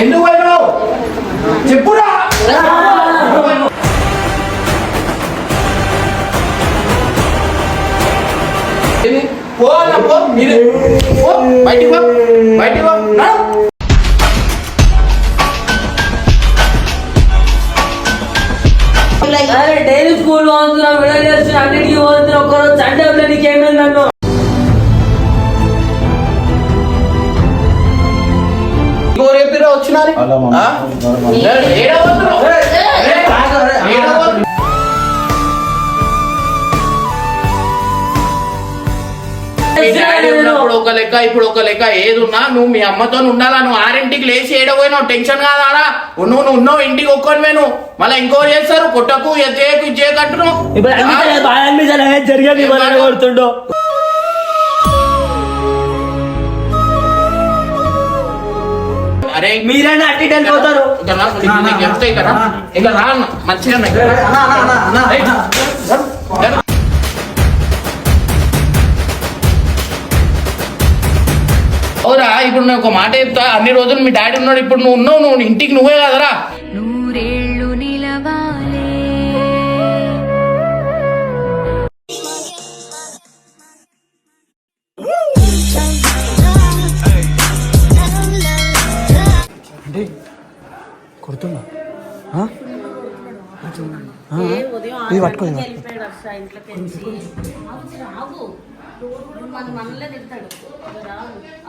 ఎందుకు పోయినావు చెప్పురా? పో పో. మీరు. పో. బయటికి పో. బయటికి పో. డైలీ స్కూల్ పోతున్నా విడుదల చేస్తున్నా అన్నిటికీ పోతున్నా ఒక్కరోజు సండే నీకేమైంది నన్ను మీ డాడీ ఉన్నప్పుడు ఒక లెక్క ఇప్పుడు ఒక లెక్క. ఏది ఉన్నా నువ్వు మీ అమ్మతో ఉండాలా? నువ్వు ఆరింటికి లేచి ఏడపోయినావు టెన్షన్ కాదాడా నువ్వు నువ్వు ఉన్నావు ఇంటికి ఒక్కొని మేము మళ్ళీ ఇంకో చేస్తారు? కొట్టకు ఇది చేయకు ఇది చేయకంటున్నావు అరే మీరైనా అట్టి ఇటు వెళ్ళిపోతారు చెప్తా ఇక రా. మంచిగా అన్న, ఇక రా. ఏయ్, రా. రా. అవురా ఇప్పుడు నేను ఒక మాట చెప్తా అన్ని రోజులు మీ డాడీ ఉన్నాడు ఇప్పుడు నువ్వు ఉన్నావు నువ్వు ఇంటికి నువ్వే కదరా నూరేళ్ళు నిలవాలే ఆ? ఇది పట్టుకో.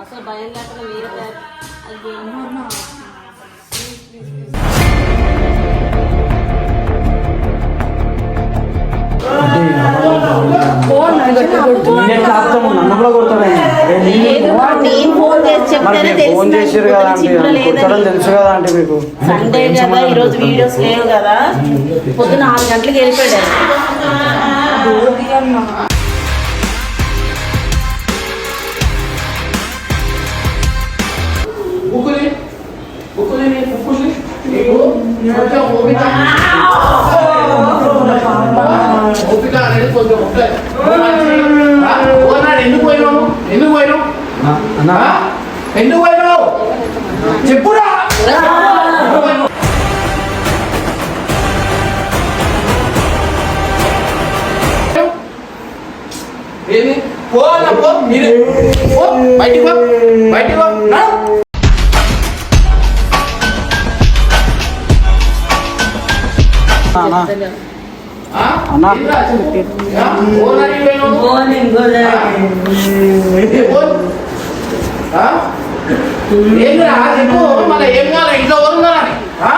అసలు భయం లేకుండా వేరే అది నేను కూడా. రే, నేను- ఫోన్ చేసి చెప్తేనే ఫోన్ చేసారు కదా అంటే. తెలుసు కదా అంటే మీకు సండే కదా ఈ రోజు వీడియోస్ లేవు కదా పొద్దున ఆరు గంటలకు వెళ్ళిపోయాడు ఓపిక అనేది కొంచెం ఎందుకు పోయినావు ఎందుకు పోయినావు అన్నా? ఎందుకు పోయినావు? చెప్పురా? ఏంది? పో అన్న పో. మీరు. పో. బయటికి పో. బయటికి పో. నడు. అన్నా. ఆ? అన్నా. ఏంట్రా? ఆ? ఓనాడు పోయినావు ఫోన్ ఇంకో ఆ? ఏందిరా? చెప్పు మళ్ళీ ఏం కావాలి ఇంట్లో ఎవరు ఉన్నారని? ఆ?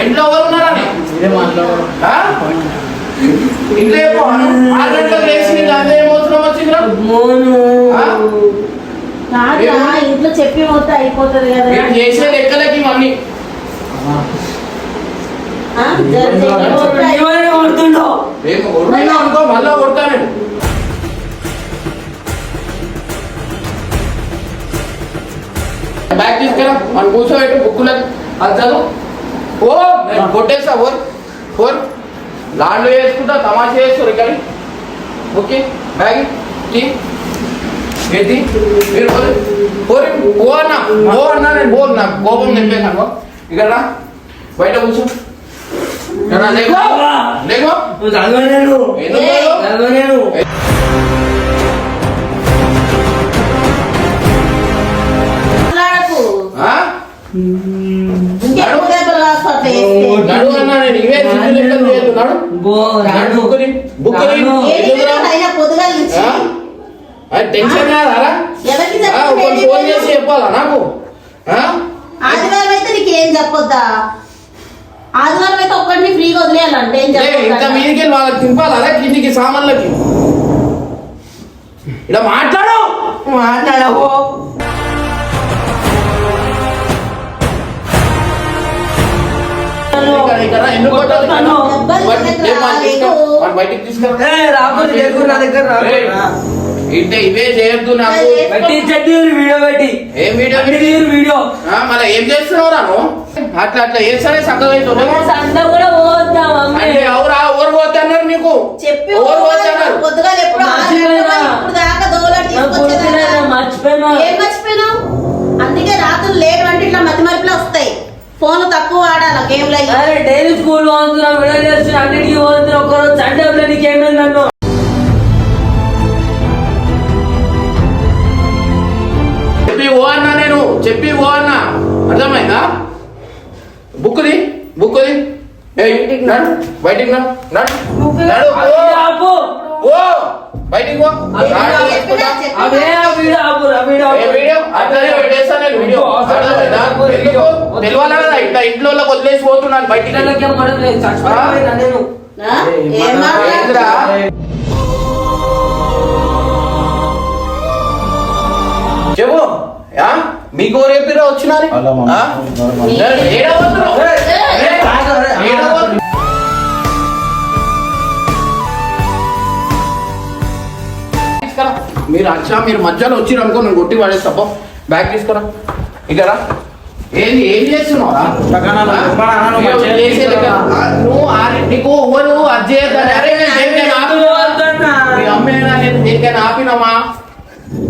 ఇంట్లో ఎవరు ఉన్నారని? ఇంట్లో చెప్పు. ఆరు గంటలకు లేచి అదే ఏమవుతున్నాం వచ్చిందిరా మోను ఇంట్లో చెప్పి పోతే అయిపోతుంది కదా. చేసే లెక్కలకి ఇవన్నీ. ఇవన్నీ కొడుతుండో మళ్ళా కొడతాను బ్యాగ్ తీసుకురా. మనం కూర్చోబెట్టు బుక్కులకు అది చదువు ఓ నేను కొట్టేస్తా ఓర్ ఓర్ లాండ్లు వేసుకుంటా తమాషా చేస్తారు ఇక్కడ ఓకే. బ్యాగ్ తీ ఏంటి? మీరు పోరు. పో అన్న. పో అన్న నేను పో నాకు కోపం నింపేసాను ఇక్కడ బయట కూర్చో. లేకో. లేకో. ఎందుకు టెన్షన్ ఒకటి ఫోన్ చేసి చెప్పాలా నాకు? ఆ? ఆదివారం అయితే నీకు ఏం చెప్పొద్దా? ఆదివారం అయితే ఒక్కడిని ఫ్రీగా వదిలేయాలంటే ఏం ఇంకా మీదికి వాళ్ళకి తింపాలా కిందికి సామాన్లకి. ఇలా మాట్లాడు. మాట్లాడవు. బయటికి తీసుకురా. ఏ ఇంటే ఇవే చేయొద్దు నాకు? పెట్టి చెడ్డి వీడియో పెట్టి ఏం వీడియో? తీరు వీడియో. ఆ, మళ్ళీ ఏం చేస్తున్నావు రాను? అట్లా సంత కూడా పోద్దాం అంటే ఎవరా? ఎవరు పోతున్నారు నీకు? చెప్పి ఎవరు పోతున్నారు? మర్చిపోయినా. ఏం అందుకే రాత్రులు లేట్ అంటే ఇట్లా మతి మరుపులు వస్తాయి. ఫోన్ తక్కువ వాడాలి గేమ్లో అరే డైలీ స్కూల్ పోతున్నా వీడియో చేస్తున్నా అన్నిటికీ పోతున్నా ఒక్కరోజు సండే నీకేమైంది నన్ను. చెప్పి ఓ అన్నా నేను చెప్పి ఓ అన్నా. అర్థమైందా? బుక్ది బుక్ది ఏయ్ నడు బయటికి నడు. నడు నడు ఓ. బయటికి పో. అది వీడియో వీడియో వీడియో. అట్లనే పెట్టేస్తా నేను వీడియో? తెలియాలా కదా ఇట్లా వదిలేసి పోతున్నాను బయటికి. నేను? చెప్పు? మీకు చెప్పిరా వచ్చినారు? మీరు అచ్చా మీరు మధ్యలో వచ్చిరు అనుకో నేను కొట్టి పడేస్తా పో బ్యాగ్ తీసుకురా. ఇకరా ఏంది ఏం నీకు అది నేను దేనికైనా ఆపినా? మీ అమ్మేనా నేను దేనికైనా ఆపినమా?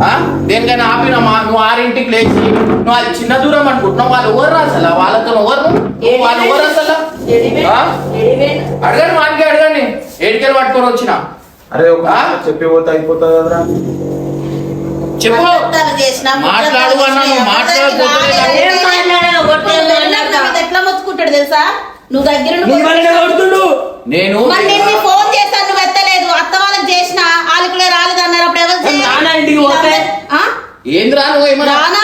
ఆ? దేనికైనా ఆపినమా? నువ్వు ఆరింటికి లేచి నువ్వు అది చిన్న దూరం అనుకుంటున్నావు. వాళ్ళు ఎవరు అసలు? వాళ్ళతో ఎవరు? వాళ్ళు ఎవరు అసలు? అడగండి వానికి అడగండి. ఏడికెళ్ళి పట్టుకొని వచ్చిన. అరే? చెప్పి పోతే అయిపోతుంది కదరా. చెప్పు. మాట్లాడు అన్నా, నువ్వు చేసినా, మాట్లాడకపోతే ఎట్లా మొత్తుకుంటాడు తెలుసా? నువ్వు దగ్గర నేను ఫోన్ చేస్తాను నువ్వు ఎత్తలేదు. అత్త వాళ్ళకి చేసిన వాళ్ళకి కూడా రాలేదు అన్నారు. అప్పుడు ఎవరు ఏమన్నా రానా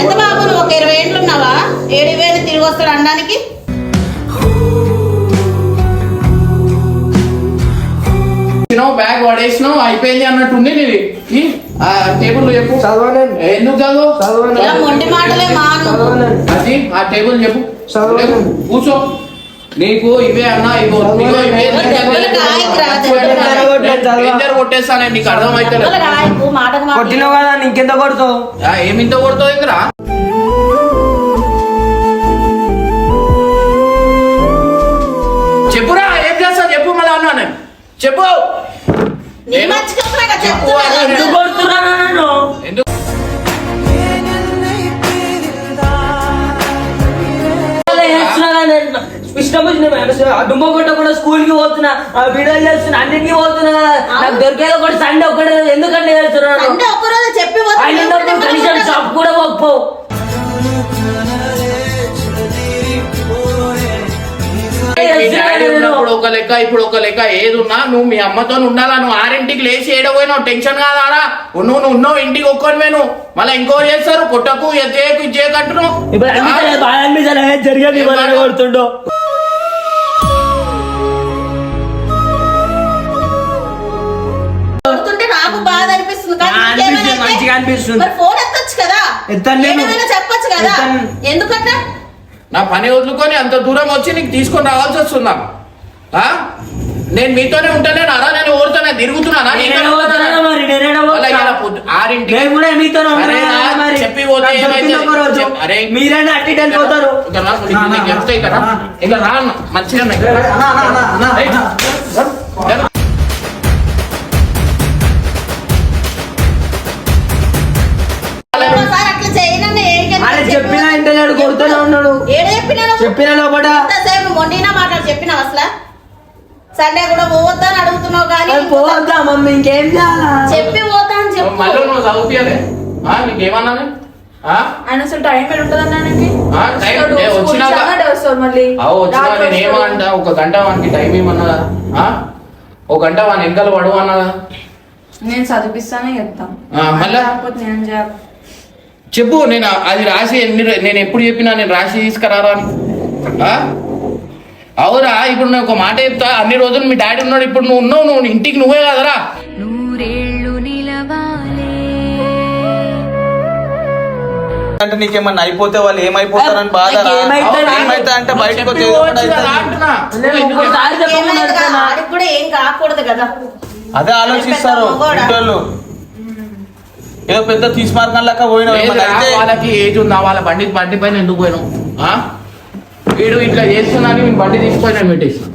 ఎంత బాబు నువ్వు ఒక ఇరవై ఏళ్ళు ఉన్నావా? ఏడు వేలు తిరిగి వస్తాడు అనడానికి? ఇచ్చినావు బ్యాగ్ పడేసినావు అయిపోయింది అన్నట్టుంది నీది. ఈ, ఆ టేబుల్ చెప్పు. చదవలేను. ఎందుకు చదువు అది ఆ టేబుల్ చెప్పు. చదవలేను. లేపు, కూర్చో. నీకు ఇవే అన్నా ఇవే. డేంజర్ కొట్టేస్తానే నీకు అర్థమైతే కొట్టినావు కదా నీకెంత కొడుతావు? ఏమింత కొడుతావు ఇంకరా చెప్పురా ఏం చేస్తా చెప్పు మళ్ళీ అన్నా నేను చెప్పు. డుమ్మ కొట్ట కూడా స్కూల్కి పోతున్నా వీడియోలు చేస్తున్నా అన్నింటికి పోతున్నా. నాకు దొరికేది ఒకటి సండే ఒకటి ఎందుకంటే చేస్తున్నాను? చెప్పి కూడా కనీసం. షాప్ కూడా పోకపో. డాడీ ఉన్నప్పుడు ఒక లెక్క ఇప్పుడు ఒక లెక్క ఏది ఉన్నా నువ్వు మీ అమ్మతో ఉండాలా? నువ్వు ఆరింటికి లేచి ఏడపోయినావు టెన్షన్ కాదారా? నువ్వు నువ్వు ఉన్నావు ఇంటికి ఒక్కని నువ్వు మళ్ళీ ఇంకో చేస్తారు పుట్టకు బాగా అనిపించలేదు జరిగేది కొడుతుండో. కొడుతుంటే నాకు బాధ అనిపిస్తుంది మంచిగా అనిపిస్తుంది. ఫోన్ ఎత్తొచ్చు కదా. ఎత్తాను నేను. ఏమైనా చెప్పొచ్చు కదా. ఎత్తాను. నా పని వదులుకొని అంత దూరం వచ్చి నీకు తీసుకొని రావాల్సి వస్తుందా? ఆ? నేను మీతోనే ఉంటానే అరా నేను తిరుగుతున్నానా? మళ్ళా ఇలా పోతా పొద్దు- చెప్పినా? చెప్పిన లోపల ఎంతసేపు మొండినా మాట్లాడు చెప్పినావు అసలు సండే కూడా పోవద్దా అని అడుగుతున్నావు కానీ పోవద్దా మమ్మీ ఇంకేం చేయాలా చెప్పి పోతా అని చెప్పు మళ్ళీ నువ్వు చదువుతాయలే నీకేమన్నా ఆ? ఆయన అసలు టైం ఎక్కడ ఉంటుంది మళ్ళీ నేను ఒక గంట వానికి టైం ఏమన్నా కదా? ఆ? ఒక గంట వాని వెనకాల పడవు అన్నా కదా? నేను చదివిస్తానే చెప్తాం ఆ, మళ్ళా? నేను చెప్పు నేను అది రాసి ఎన్ని నేను ఎప్పుడు చెప్పినా నేను రాసి తీసుకురారా అని? అవురా ఇప్పుడు నేను ఒక మాట చెప్తా. అన్ని రోజులు మీ డాడీ ఉన్నాడు ఇప్పుడు నువ్వు ఉన్నావు నువ్వు ఇంటికి నువ్వే కదరా. అంటే నీకేమన్నా అయిపోతే వాళ్ళు ఏమైపోతారని బాధ ఏమైతే అంటే బయటకు అదే ఆలోచిస్తారు? ఇంటోళ్ళు ఏదో పెద్ద తీసుమార్గం ఏమన్నా అయితే వాళ్ళకి ఏజ్ ఉందా? వాళ్ళ బండి బండి పైన ఎందుకు పోయినావు? ఆ? వీడు ఇట్లా చేస్తున్నాని నేను బండి తీసుకొని నేను పెట్టేసిన?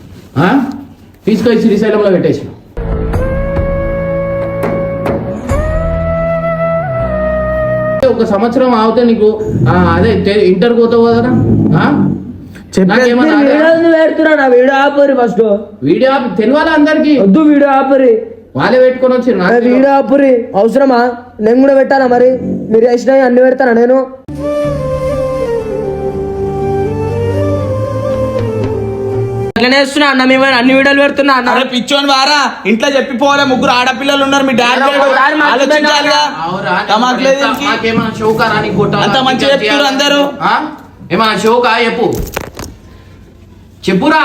తీసుకొని శ్రీశైలంలో పెట్టేసిన. ఒక సంవత్సరం ఆగితే నీకు అదే ఇంటర్ పోతావు కదా? Video ఆపరి first. వీడియో ఆపి తెలియాలి అందరికి? వద్దు వీడియో ఆపరి. వాళ్ళే పెట్టుకొని వచ్చి వీడియో ఆపురి. అవసరమా? నేను కూడా పెట్టాలా మరి? మీరు వేసినవి అన్ని పెడతానా నేను? అట్లనే వేస్తున్నా అన్న మేము అన్ని వీడియోలు పెడుతున్నా అన్న. అరే పిచ్చోని వారా ఇంట్లో చెప్పిపోలే ముగ్గురు ఆడపిల్లలు ఉన్నారు మీ డాడీ? అంత మంచిగా అందరూ. ఆ? ఏమన్నా షోకా? చెప్పు. చెప్పురా.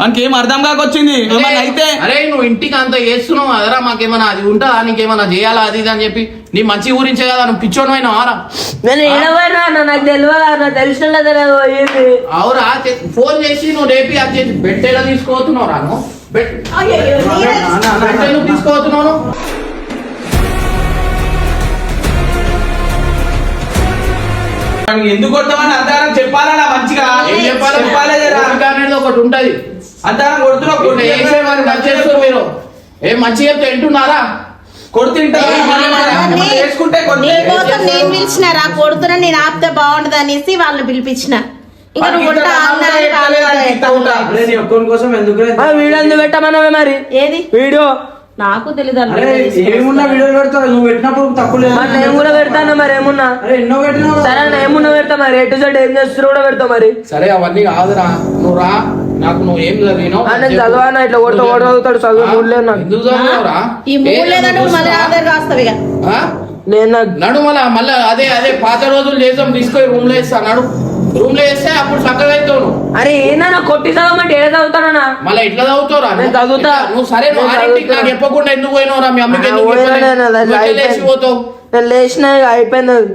మనకి ఏం అర్థం కాకొచ్చింది? అయితే. అరే నువ్వు ఇంటికి అంత చేస్తున్నావు అదరా మాకేమన్నా అది ఉంటుందా? నీకేమన్నా చేయాలా అది ఇది అని చెప్పి. నీ మంచి గురించే కదా నువ్వు పిచ్చోడు అయినా ఆరా. నేను ఏడవైనా అన్న నాకు తెలియదు నాకు తెలిసిన తెలియదు ఏంది? అవురా చె- ఫోన్ చేసి నువ్వు రేపి అది చేసి తీసుకోతున్నావు బెట్ బెట్టెలు తీసుకోతున్నావు? నువ్వు? మనకి ఎందుకు కొడతామని అంతగానం చెప్పాలన్నా మంచిగా? ఏం చెప్పాలి? చెప్పాలే ఒకటి ఉంటది. అంతగానం వారు నచ్చేస్తారు మీరు. ఏం మంచి చెప్తే వింటున్నారా? నీకోసం నేను పిలిచినారా కొడుతున్నా నేను ఆపితే బాగుంటది అనేసి వాళ్ళని పిలిపించిన. ఇంకా నువ్వు ఉంటా వాళ్ళు ఎందుకు పెట్టమన్నావే మరి? ఏది? వీడియో. నాకు తెలియదు అరే ఏమున్నా వీడియోలు పెడతావు నువ్వు పెట్టినప్పుడు తక్కువ లేదు మరి నేను కూడా పెడతాను మరి ఏమున్నా? అరే ఎన్నో పెట్టినావు? సరే అన్న ఏమున్నా పెడతా మరి? ఎటు సైడ్ ఏం చేస్తున్నా కూడా పెడతా మరి. సరే అవన్నీ కాదురా. నువ్వు రా. నాకు నువ్వు ఏం చదివినావు? నేను చదవానా ఇట్లా కొడతా కొడతా చదువుతాడు చదువు. ఆ? మూడు లేదు నాకు ఎందుకు చదివినావురా? ఈ మూడు ఏ లేదా నువ్వు మళ్ళీ ఆధార్ రాస్తావు ఇక. ఆ? నేను నడు మళ్ళా మళ్ళా అదే అదే పాత రోజులు చేసాం తీసుకొని రూమ్లో వేస్తా నడు. రూమ్లో వేస్తే అప్పుడు చక్కగా అవుతావు అరే ఏందన్నా కొట్టి చదవమంటే ఏడ చదువుతానన్నా మళ్ళీ ఎట్లా చదువుతావురా నేను చదువుతా. నువ్వు సరే నువ్వు ఆరింటికి. నాకు చెప్పకుండా ఎందుకు పోయినావురా మీ అమ్మకి ఎందుకు చెప్పలేదు? నువ్వు ఎట్లా నేను లేచిన ఇక అయిపోయింది అది.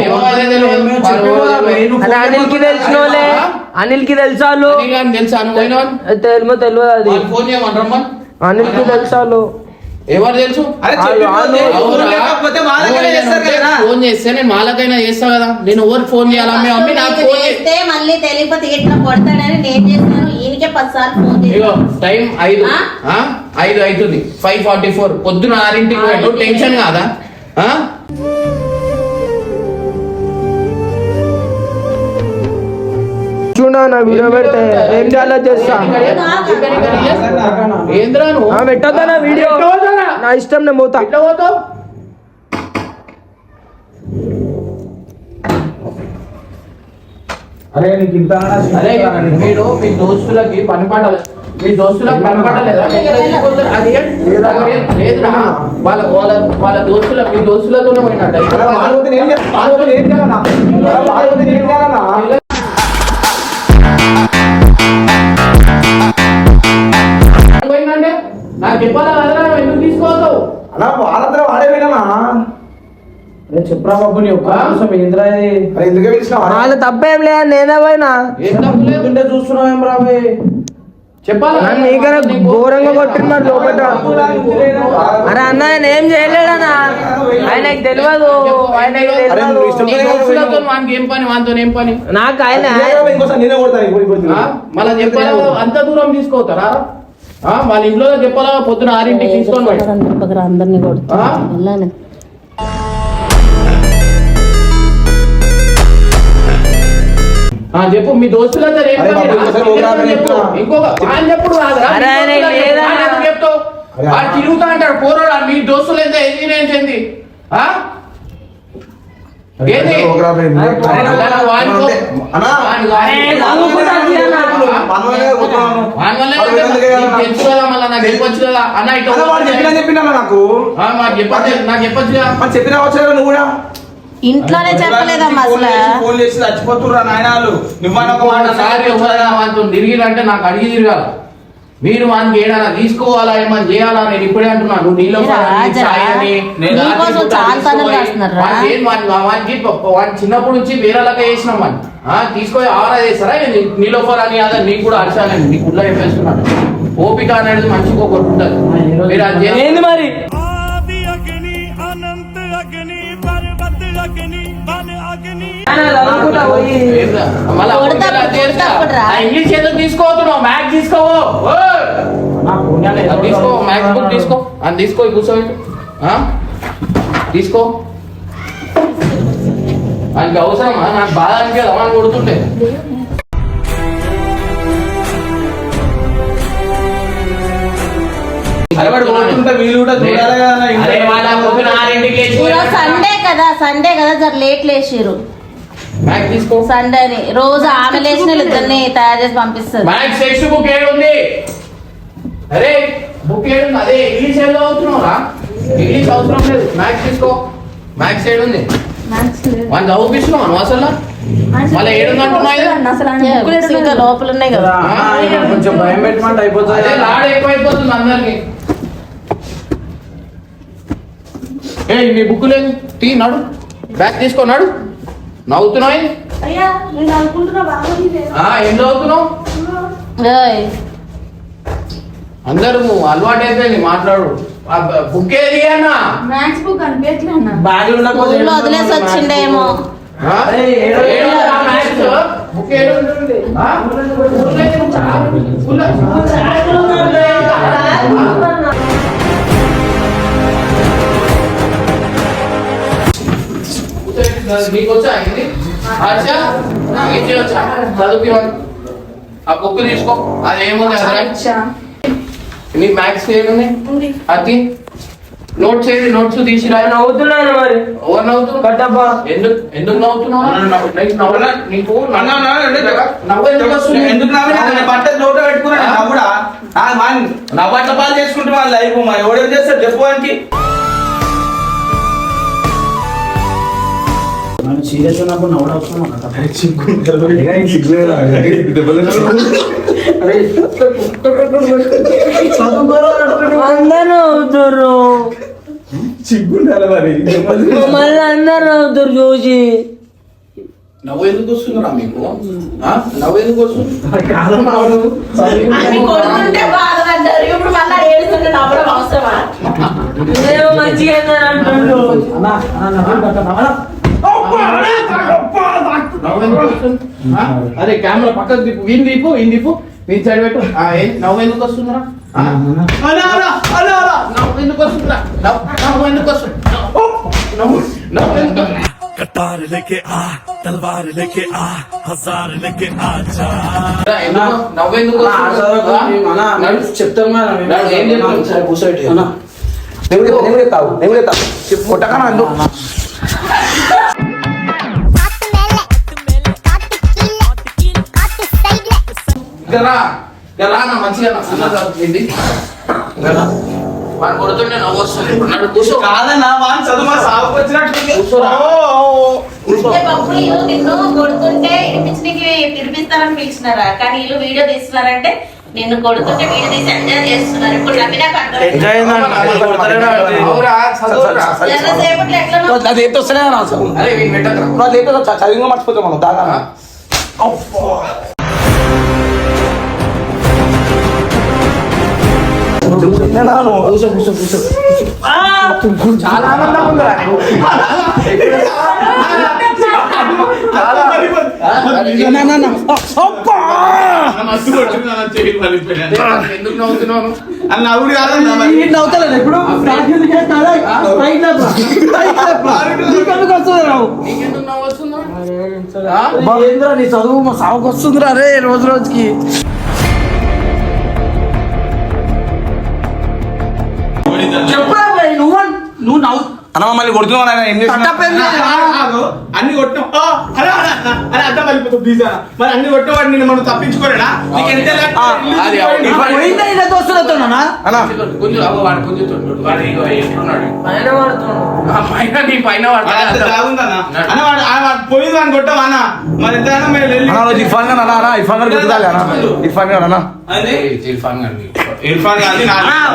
ఏమో అదే తెలియదు. అరే అనిల్కి తెలిసిన వాళ్ళే? అనిల్కి తెలుసా వాళ్ళు. తెలుసా? నువ్వు పోయినావని? తెలియదు తెలియదు అది. వాళ్ళు ఫోన్ చేయమని రమ్మని అనిల్కి తెలుసా వాళ్ళు. ఎవరు తెలుసు? ఎవరు ఫోన్ చేస్తే నేను వాళ్ళకైనా చేస్తా కదా. నేను ఎవరికి ఫోన్ చేయాలా? మీ మమ్మీ నాకు ఫోన్ చేస్తే మళ్ళీ తెలియకపోతే ఇట్లా కొడతాడని నేను చేస్తాను. ఈయనకే పది సార్లు ఫోన్ ఇగో చేస్తాను టైం ఐదు? ఐదు అవుతుంది ఫైవ్ ఫార్టీ ఫోర్. పొద్దున ఆరింటికి పోయాడు ఆరింటికి. టెన్షన్ కాదా? చూడ నా వీడియో పెడితే ఏం చేయాలో చేస్తా. పెట్టొద్దా నా వీడియో? నా ఇష్టం నేను పోతా. అరే నీకు ఇంత అరే మీరు మీ దోస్తులకి పని పడాలి మీ దోస్తులకు పని పడలేదా ఎట్లా తీసుకొస్తారు? అది ఏం? లేదురా. వాళ్ళ వాళ్ళ వాళ్ళ దోస్తుల మీ దోస్తులతోనే పోయినట్టు. చెప్పాలా కదరా ఎందుకు తీసుకోవద్దు? అలా వాళ్ళందరూ వాడే వినమా అరే చెప్పురా బాబు నీ ఒక్క కోసం ఏంద్రా ఇది. అరే ఎందుకే పిలిచినావు? వాళ్ళ తప్పేం లేదు నేనే పోయినా. ఏం తప్పు లేదు. చూస్తున్నావు ఏం రాబే చెప్పాలా? నీకన్నా ఘోరంగా కొట్టినాడు లోపల. అరే అన్న ఆయన ఏం చేయలేడన్నా? ఆయనకి తెలియదు ఆయనకి తెలియదు ఏం పని? ఏం పని? నాకు ఆయన. నేనే? మళ్ళా చెప్పాలా? అంత దూరం తీసుకోతారా? వాళ్ళ ఇంట్లో చెప్పాలా? పొద్దున ఆరింటికి తీసుకొని పోయి. అందరినీ ఆ? వెళ్ళాను ఆ, చెప్పు మీ దోస్తులంతా. ఇంకొక ఆయన చెప్పుడు చెప్తావు? తిరుగుతా అంటాడు పోరాడు మీ దోస్తులు ఎంత ఎక్స్పీరియన్స్ చెప్పినా నువ్వు కూడా ఇంట్లోనే చెప్పలేదమ్మా ఫోన్ అసలు చేసి- ఫోన్ చేసి చచ్చిపోతుర్రా నాయనాలు నువ్వని ఒక మాట తిరిగిరంటే నాకు అడిగి తిరగాలి మీరు వానికి ఏదైనా తీసుకోవాలా ఏమైనా చేయాలా నేను ఇప్పుడే అంటున్నాను. నువ్వు? వానికి వాని- వాని చిన్నప్పటి నుంచి వేరేలాగా చేసినాం వాడిని ఆ, తీసుకొని ఆరా చేస్తారా? నీలోఫర్ అని అదే నీకు కూడా అరిచాను నీకు ఉల్లా చెప్పేస్తున్నాను. ఓపిక అనేది మంచిగా ఒకటి ఉంటుంది. మీరు అది మరి? ఇంగ్లీష్ ఎందుకు తీసుకోవద్దు మ్యాథ్స్ తీసుకోవు. తీసుకో మ్యాథ్స్ బుక్ తీసుకో. అది తీసుకో కూర్చోబెట్టు? తీసుకో. ఆయనకి అవసరమా? నాకు బాధ అనిపించదు అని కొడుతుంటే. సండే కదా సండే కదా జర లేట్ లేచిర్రు. బ్యాగ్ తీసుకో. సండేని. రోజు ఆమె లేచిన ఇద్దరిని తయారు చేసి పంపిస్తుంది. బ్యాగ్ టెక్స్ట్ బుక్ ఏడు ఉంది అరే బుక్ ఏడు ఉంది అదే ఇంగ్లీష్ ఏదో అవుతున్నావురా ఇంగ్లీష్ అవసరం లేదు. మ్యాథ్స్ తీసుకో. మ్యాథ్స్ ఏడు ఉంది వాళ్ళు చదివిస్తున్నావు నువ్వు అసలు? మళ్ళీ ఏడు అంటున్నావు ఇది? అసలు ఆయన బుక్కులు ఎక్కడ ఇంకా లోపల ఉన్నాయి కదా. కొంచెం భయం పెట్టమంటే అయిపోతుంది. లాడ ఎక్కువైపోతుంది అందరికి. ఏ నీ బుక్ లేదు. తీ నడు. బ్యాగ్ తీసుకో నడు. ఆ, ఏం చదువుతున్నావు అందరూ అలవాటు అయిపోయింది మాట్లాడు బుక్ ఏది అన్నా? మ్యాథ్స్ బుక్ అనిపించలే అన్న. వదిలేసి వచ్చిండేమో? బుక్ ఏడు ఉంటుంది? ఆ? నీకు వచ్చా ఇది అచ్చా ఏం చేయొచ్చా చదువుకోవాలి ఆ. బుక్ తీసుకో. అది ఏముంది అదే అచ్చా. నీ మ్యాథ్స్ ఏముంది? ఉంది. అది? నోట్స్ ఏది? నోట్స్ తీసిరా? నవ్వుతున్నాను మరి? ఎవరు నవ్వుతున్నావు కట్టబ్బా. ఎందుకు ఎందుకు నవ్వుతున్నావు? నీకు ఎందుకు బట్టలు నోట్లో పెట్టుకున్నాను. నేను నవ్వుడా? ఆ, మా- నా బట్టల పాలు చేసుకుంటే వాళ్ళ లైఫ్ మరి ఎవడేం చేస్తాడు? చెప్పుకోనికి సీరియస్ ఉన్నప్పుడు నవ్వడం అవసరం. అందరూ నవ్వుతారు సిగ్గుండాలి మరి. మళ్ళీ అందరు నవ్వుతారు చూసి నవ్వు ఎందుకు వస్తుందిరా మీకు? ఆ? నవ్వు ఎందుకు వస్తుంది? కాదమ్మా, అరే కెమెరా పక్కకు దీపు వీని దిప్పు ఈయన దిప్పు వీని సైడ్ పెట్టు. నవ్వు. ఎందుకు వస్తుందా నవ్వు ఎందుకు వస్తుందా? నవ్వు. ఎందుకు వస్తుంది? ఆ తల్వార్ లేకే ఆ హజార్ లేకే ఆ జా నవ్వు. చెప్తాం ఏం చెప్తాను కూర్చోటి నేను కూడా చెప్పు కొట్టకనా అందుకు ఇంకా రా ఇంకా రా నా మంచిగా. వాడు కొడుతుంటే నవ్వు వస్తుంది. ఇప్పుడు నడు కూర్చో. కాదన్నా వాన్ చదువు మా సాగుకు వచ్చినట్టుంది కూర్చోరా. కూర్చో ఏ పప్పులు ఇల్లు నిన్ను కొడుతుంటే ఇడిపించడానికి ఇడిపిస్తారని పిలిచినారా? కానీ ఇల్లు వీడియో తీస్తున్నారంటే నిన్ను కొడుతుంటే వీడియో తీసి ఎంజాయ్ చేస్తున్నారు. ఇప్పుడు అర్థం ఎంజాయ్ అవురా ఏందిరా నీ చదువు మా సాగుకు వస్తుందిరా రే రోజు రోజుకి. అన్న మమ్మల్ని కొడుతున్నావు నాయన, ఏం. అన్ని కొట్టాం ఆ, అరే అరే, అరే, అరే అర్థం వెళ్ళిపోతుంది ప్లీజ్ అన్న మరి అన్ని కొట్టేవాడు నేను మనం నీకు ఎంత. పోయిందా. అని కొట్టావా అన్న? మరి ఎంత ఇర్ఫాన్ గారు అన్నా అన్నా ఇర్ఫాన్ గారు గుర్తురాలే అన్నా. ఇర్ఫాన్ గారు అన్నా? అదే ఏయ్, ఇర్ఫాన్ గారిని. ఇర్ఫాన్ గాంధీ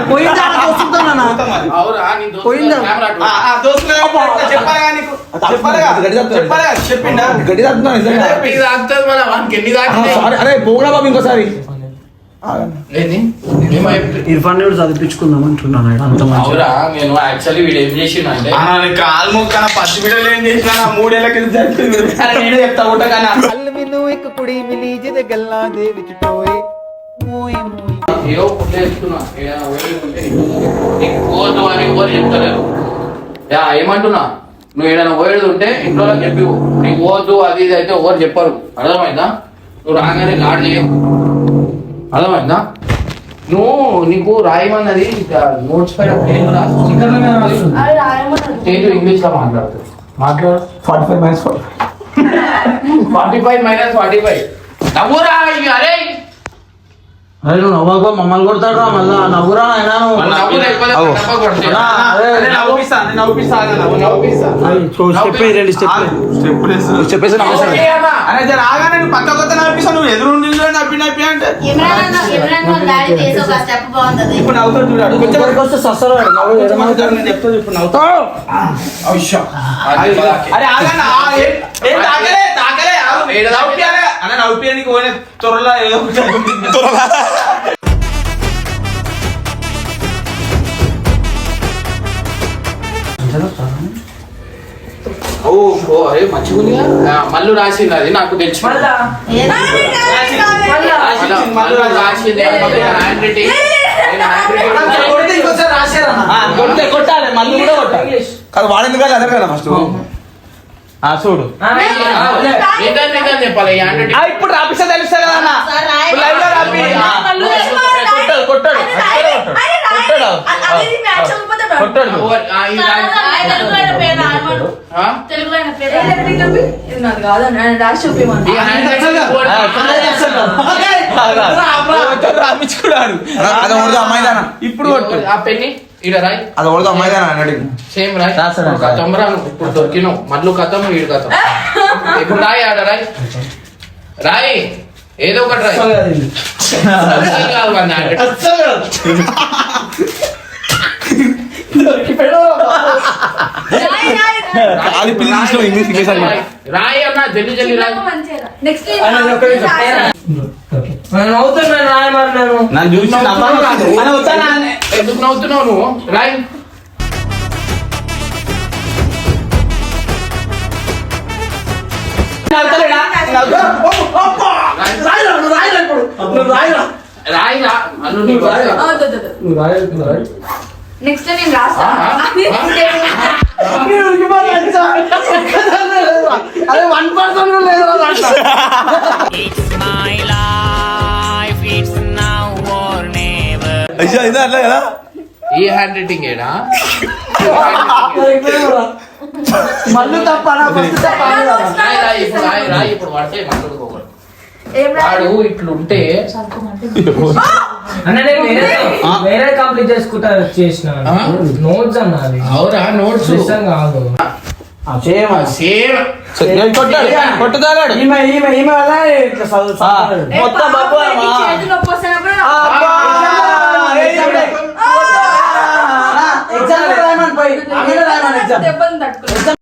పోయిందా? అరే పోగుడా బాబు ఇంకోసారి. చెప్తే. ఇర్ఫాన్ కూడా చదివించుకుందాం అంటున్నాను నేను యాక్చువల్లీ వీడు ఏం చేసిండు అంటే కాలు మొక్కన పచ్చి బిడ్డలు ఏం చేసినా నా మూడేళ్ళ కింద జరిగింది కానీ నేనే చెప్తా ఉంటా ఏదో ఫుడ్ వేసుకున్నా ఏదైనా నీకు పోదు అని ఎవరు చెప్తలేరు. యా ఏమంటున్నా? నువ్వు ఏదైనా పోయేది ఉంటే ఇంట్లో చెప్పి నీకు పోవద్దు అది ఇది అయితే ఎవరు చెప్పరు. అర్థమైందా? నువ్వు రాగానే లాడ్ చేయవు అర్థమైందా? నువ్వు నీకు రాయమన్నది నోట్స్ పైన తెలుగు ఇంగ్లీష్లో మాట్లాడుతుంది. మాట్లాడు. Forty five minus forty five minus forty five నవ్వురా అరే అరే నువ్వు నవ్వకు మమ్మల్ని కొడతాడు మళ్ళా నవ్వురా. చెప్పేసి. అరే పక్క కొత్త నవ్విస్తా నువ్వు ఎదురు నవ్వి నవ్వి అంటే. ఇప్పుడు నవ్వుతాడు చూడాడు సస్తారు ఇప్పుడు నవ్వుతావు అన్న నవ్వుపియానికి పోయిన త్వరలో ఏదో ఒకటి ఓ ఓ అరే మల్లు రాసింది అది నాకు తెలిసి మళ్ళా రాసింది హ్యాండ్ రైటింగ్ కొట్టాలి మళ్ళీ కూడా కొట్టాలి కాదు వాడింది అదే కదా ఫస్ట్ చూడు ఇప్పుడు రాపిస్తే తెలుస్తా కదా. ఇప్పుడు లైవ్లో రాపి కొట్టాడు కొట్టాడు కొట్టాడు కొట్టాడు రాపించుకున్నాడు ఆ పెన్ని ఈడ రాయ్. అది ఉడదు అమ్మాయిదానా అని అడిగి. సేమ్ రాయ్. కథం రా. ఇప్పుడు దొరికినావు మల్లు కథం ఈడు కథం. ఇప్పుడు రాయ్ ఆడ రాయ్. రాయ్ ఏదో ఒకటి రాయ్. కాదు వాడి. అది పిల్లి తీసిన ఇంగ్లీష్ ఇంగ్లీష్ అని రాయ్. రాయ్ అన్న జల్లి జల్లి రాయ్. నెక్స్ట్ నేను అవుతున్నాను రాయమన్నాను నన్ను చూసి నవ్వాలి అని వస్తానా అన్న? ఎందుకు నవ్వుతున్నావు నువ్వు? రాయ్. నవ్వుతలేడా? నవ్వుతా? రాయ్ రా అల్లు నీకు రాయ్. నెక్స్ట్ నేను రాస్తా. అయ్యా ఇదే అట్లే కదా? ఈ హ్యాండ్ రైటింగ్ ఏడా మళ్ళీ తప్ప ఫస్ట్ తప్ప రాయ్ రాయ్ ఇప్పుడు రాయ్ రాయ్ ఇప్పుడు పడితే మాట్లాడుకోకూడదు ఏం వాడు ఇట్లుంటే వేరే కంప్లీట్ చేసుకుంటా చేసిన? నోట్స్ అన్న అది. అవురా నోట్స్ కాదు. సేమ్ ఈమె ఈమె ఈమె వల్ల. మొత్తం బాబు